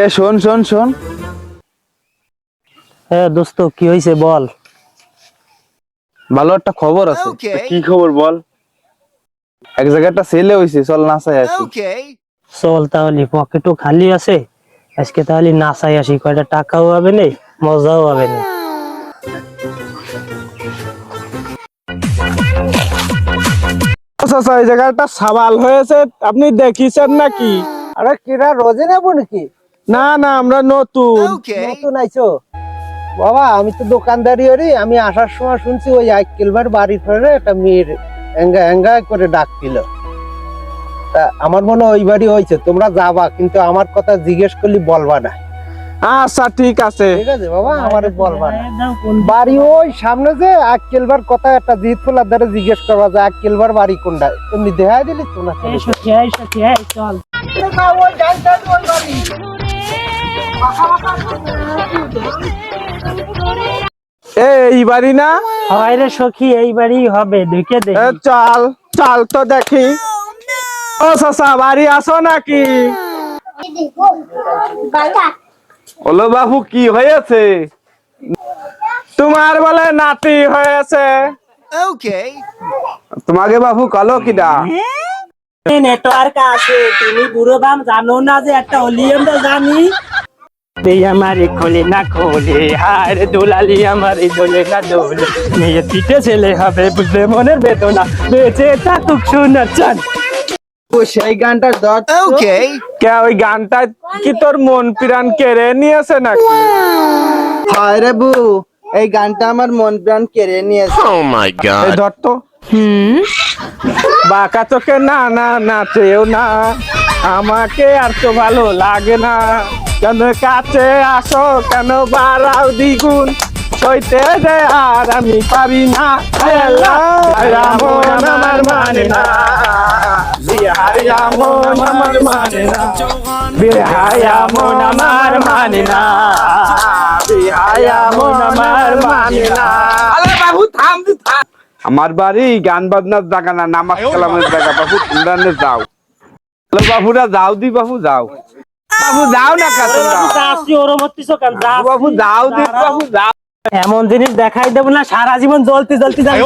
এ শোন শোন শোন। হ্যাঁ দোস্ত কি হয়েছে বল? ভালো একটা খবর আছে। কি খবর বল? এক জায়গায় একটা ছেলে হইছে চল নাচাই আসি। চল তাহলে পকেটও খালি আছে। আজকে তাহলে নাচাই আসি কয়টা টাকাও হবে না মজাও হবে না আচ্ছা এই জায়গাটা সাবাল হয়েছে আপনি দেখিছেন নাকি? আরে কিরা রোজে নেব নাকি? না না আমরা নতুন। নতুন আইছো। বাবা আমি তো দোকানদারি করি আমি আসার সময় শুনছি ওই আইকেলবার বাড়ির ফেরে একটা মেয়ের এঙ্গা এঙ্গা করে ডাকছিল তা আমার মনে ওই বাড়ি হয়েছে তোমরা যাবা কিন্তু আমার কথা জিজ্ঞেস করলি বলবা না। আচ্ছা ঠিক আছে। ঠিক আছে বাবা আমার বলবা না। বাড়ি ওই সামনে যে এক আক্কেলবার কথা একটা জিত ফোলার দ্বারা জিজ্ঞেস করবা যে আক্কেলবার বাড়ি কোনটা? তুমি দেখাই দিলি তো না? এই সখী এই সখী এই চল। এ, এই বাড়ি না? হয় রে সখী এই বাড়ি হবে ঢুকে দে। এ, চাল চাল তো দেখি। ও বাড়ি আসো নাকি? ওলো বাবু কি হয়েছে? তোমার বলে নাতি হয়েছে. তোমাকে বাবু কালো কিডা? নেটওয়ার্ক আছে। তুমি বুড়ো বাম জানো না যে একটা অলিয়াম তো জানি? এই আমারে খোলে না খোলে হায় রে দোলালি আমারে দোলে না দোলে। মেয়ে পিঠে ছেলে হবে বুঝলে মনের বেদনা। বেঁচে থাকুক চান সেই গানটা দর Okay. কে ওই গানটা কি তোর মন প্রাণ কেড়ে নিয়েছে নাকি? হয় রে বু এই গানটা আমার মন প্রাণ কেড়ে নিয়েছে। এই ধর তো। বাঁকা চোখে না না নাচেও না। আমাকে আর তো ভালো লাগে না। কেন কাছে আসো, কেন বাড়াও দ্বিগুণ। সইতে যে আর আমি পারি না। মন আমার মানে না। মন আমার মানে না। বিহারিয়া মন আমার মানে না। বিহারিয়া মন আমার মানে না। বাবু, থাম থাম। আমার বাড়ি গান বাজনার জায়গা না নামাজ কালামের জায়গা বাবু তোমরা নে যাও বাবুরা যাও দি বাবু যাও। বাবু যাও না বাবু যাও দি বাবু যাও। এমন জিনিস দেখাই দেবো না সারা জীবন জ্বলতে জ্বলতে যাবে